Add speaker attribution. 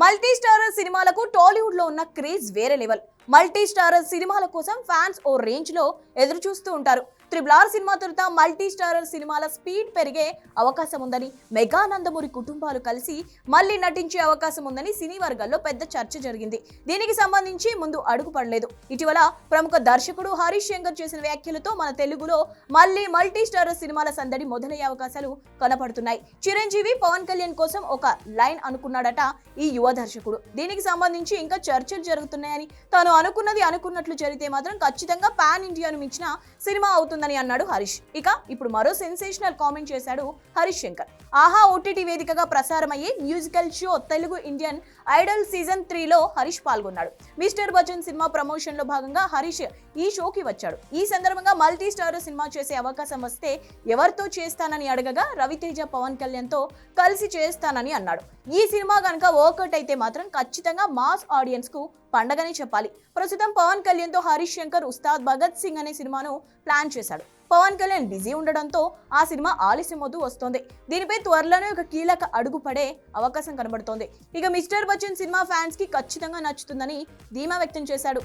Speaker 1: Multi starrer సినిమాలకు టాలీవుడ్లో ఉన్న క్రేజ్ వేరే లెవెల్. మల్టీ స్టారర్ సినిమాల కోసం ఫ్యాన్స్ ఓ రేంజ్లో ఎదురు చూస్తూ ఉంటారు. త్రిబుల్ ఆర్ సినిమా తొలుత మల్టీ స్టారర్ సినిమాల స్పీడ్ పెరిగే అవకాశం ఉందని మెగానందమూరి కుటుంబాలు కలిసి మళ్ళీ నటించే అవకాశం ఉందని సినీ వర్గాల్లో పెద్ద చర్చ జరిగింది. దీనికి సంబంధించి ముందు అడుగు పడలేదు. ఇటీవల ప్రముఖ దర్శకుడు హరీష్ శంకర్ చేసిన వ్యాఖ్యలతో మన తెలుగులో మళ్ళీ మల్టీ స్టారర్ సినిమాల సందడి మొదలయ్యే అవకాశాలు కనపడుతున్నాయి. చిరంజీవి పవన్ కళ్యాణ్ కోసం ఒక లైన్ అనుకున్నాడట ఈ యువ దర్శకుడు. దీనికి సంబంధించి ఇంకా చర్చలు జరుగుతున్నాయని తాను అనుకున్నది అనుకున్నట్లు జరిగితే మాత్రం ఖచ్చితంగా పాన్ ఇండియాను మించిన సినిమా అవుతుందని అన్నాడు హరీష్. ఇక ఇప్పుడు మరో సెన్సేషనల్ కామెంట్ చేశాడు హరీష్ శంకర్. ఆహా ఓటీటీ వేదికగా ప్రసారమయ్యే musical show Telugu Indian Idol season త్రీలో హరీష్ పాల్గొన్నాడు. మిస్టర్ బచ్చన్ సినిమా ప్రమోషన్లో భాగంగా హరీష్ ఈ షోకి వచ్చాడు. ఈ సందర్భంగా మల్టీ స్టార్ సినిమా చేసే అవకాశం వస్తే ఎవరితో చేస్తానని అడగగా రవితేజ పవన్ కళ్యాణ్తో కలిసి చేస్తానని అన్నాడు. ఈ సినిమా కనుక వర్కౌట్ అయితే మాత్రం ఖచ్చితంగా మాస్ ఆడియన్స్కు పండగనే చెప్పాలి. ప్రస్తుతం పవన్ కళ్యాణ్తో హరీష్ శంకర్ ఉస్తాద్ భగత్ సింగ్ అనే సినిమాను ప్లాన్ చేశాడు. పవన్ కళ్యాణ్ బిజీ ఉండడంతో ఆ సినిమా ఆలస్యమవుతూ వస్తోంది. దీనిపై త్వరలోనే ఒక కీలక అడుగు పడే అవకాశం కనబడుతోంది. ఇక మిస్టర్ బచ్చన్ సినిమా ఫ్యాన్స్కి ఖచ్చితంగా నచ్చుతుందని ధీమా వ్యక్తం చేశాడు.